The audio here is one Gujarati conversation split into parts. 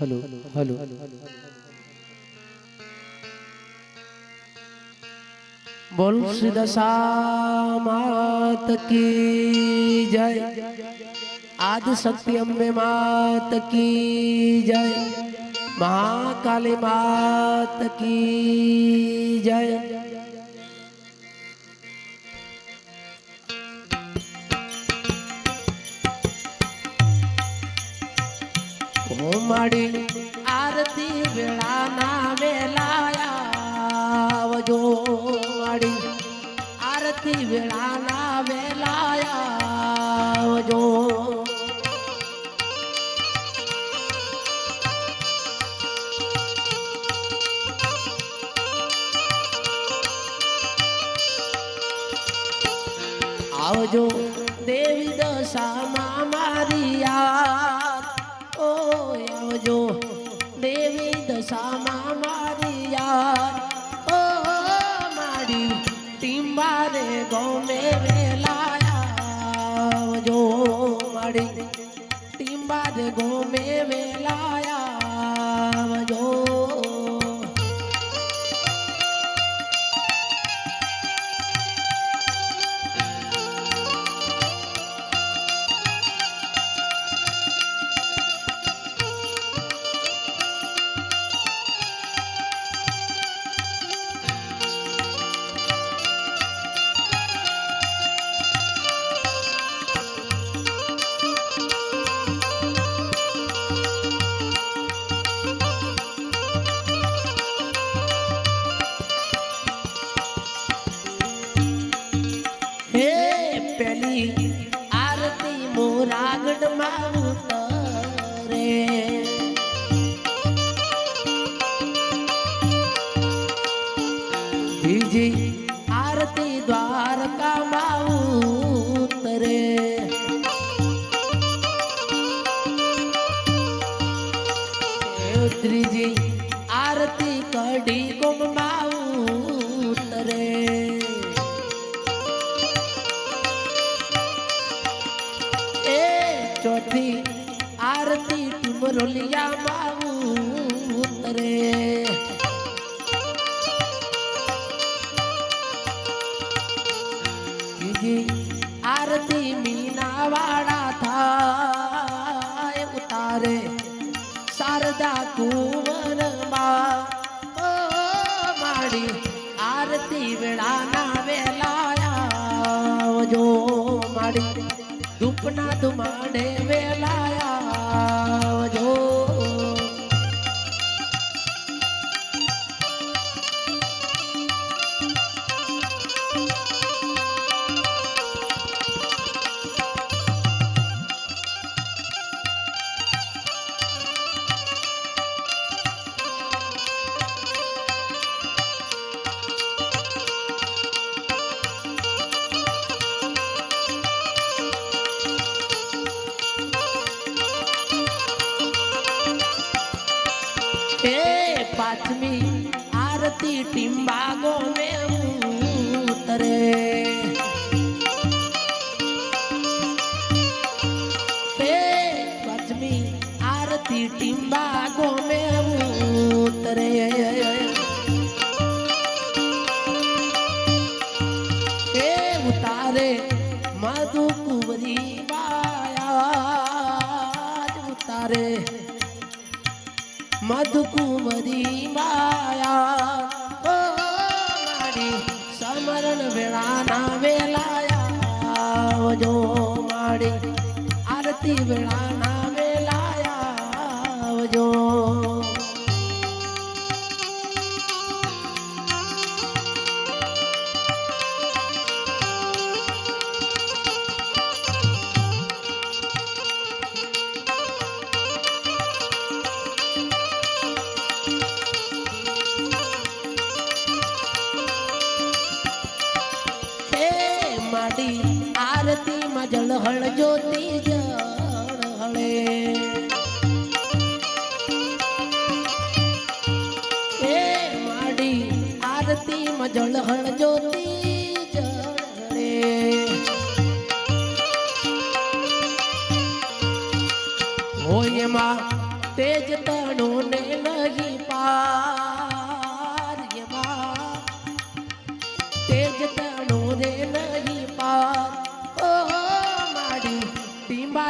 હલો હલો બોલ શ્રી દશા માત કી જય આદ શક્તિ અંબે માત કી જય મહાકાલી માત કી જય માડી આરતી વેળાના વેલાયા. આવજો માડી આરતી વેળાના વેલાયા. આવજો. આવજો દેવી દશામાં મારી યાદ. ઓ આવજો. દેવી દશામાં મારી યાર. ઓ મારી ટીમ્બારે ગમે વેલાયા જો, મારી ટીમ્બારે ગમે વેલાયા આવજો આરતી કઢી ગુમમાં ઉતરે એ ચોથી આરતી ટીમરોલિયા માં ઉતરે આરતી મીના આરતી વેળાના વેલાયા જો માડી ધૂપના ધુમાડે વેલાયા પાંચમી આરતી ટીમ્બાગો ને ઉતરે પાંચમી આરતી ટીમ્બાગો ને ઉતરે ઉતારે મધુ કુંવરી બાયા ઉતારે. મધુકુમરી માયા ઓ મારી સમરણ વેળાના વેલાયા જો મારી આરતી વેળાના માં જળ હળ જ્યોતિ જળ હળે. એ માડી આરતી મજળ જળ હળ જ્યોતિ જળ હળે. હોય એમાં તેજ તણો ને નહીં પાર એમાં તેજ તણો ને નહીં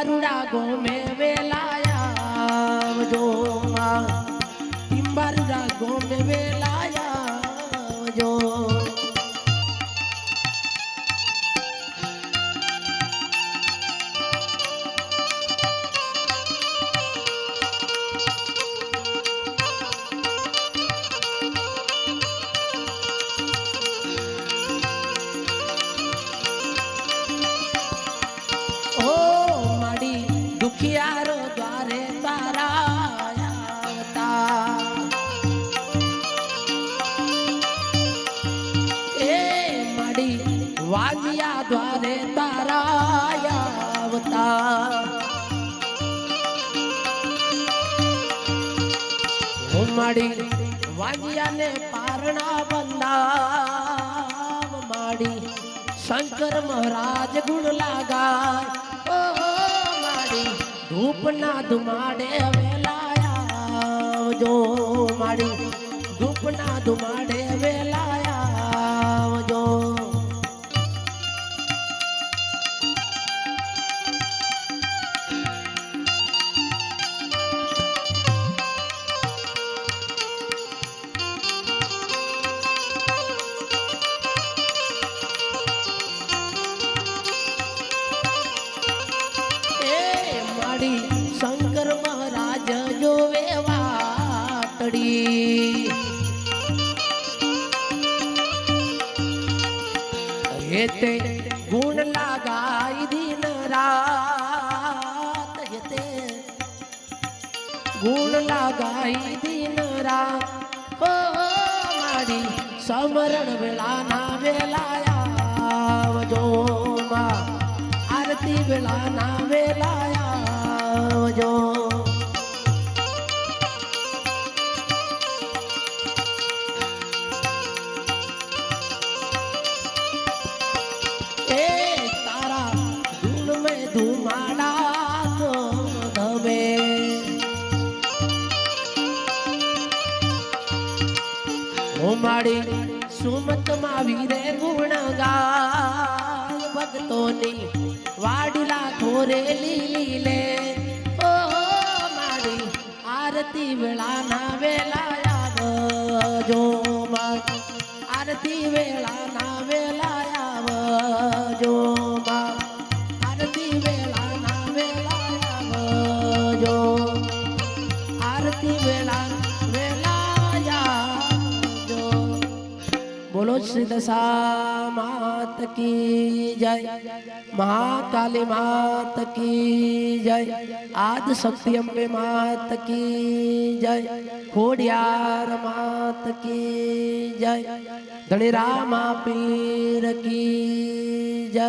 ટીમ્બારુડા ગોમે વેલાયા. જો માં. ટીમ્બારુડા ગોમે વેલાયા વાજિયા દ્વારે તારા આવતા. માડી વાજિયાને પારણા બંધાવ, માડી શંકર મહારાજ ગુણ લાગા માડી, ધૂપના ધુમાડે વેલાયા જો માડી. ધૂપના ધુમાડે વેલાયા લાગાઈ દિન રાત હેતે ગુણ લગાઈ દિન રાત ઓ મારી સમરણ વેળાના વેલાયા જો માં આરતી વેલા ના એ માડી સુમત માવી રે ગુણ ગાય ભક્તોની વાડીલા ઘોરે લીલે. ઓ મારી આરતી વેળાના વેલાયા જો માં આરતી વેળા ના જો માં શ્રી દશા માત કી જય મહાકાલી માત કી જય, આદ શક્તિ અંબે માત કી જય, ખોડિયાર માત કી જય, ધણી રામા પીર કી જય.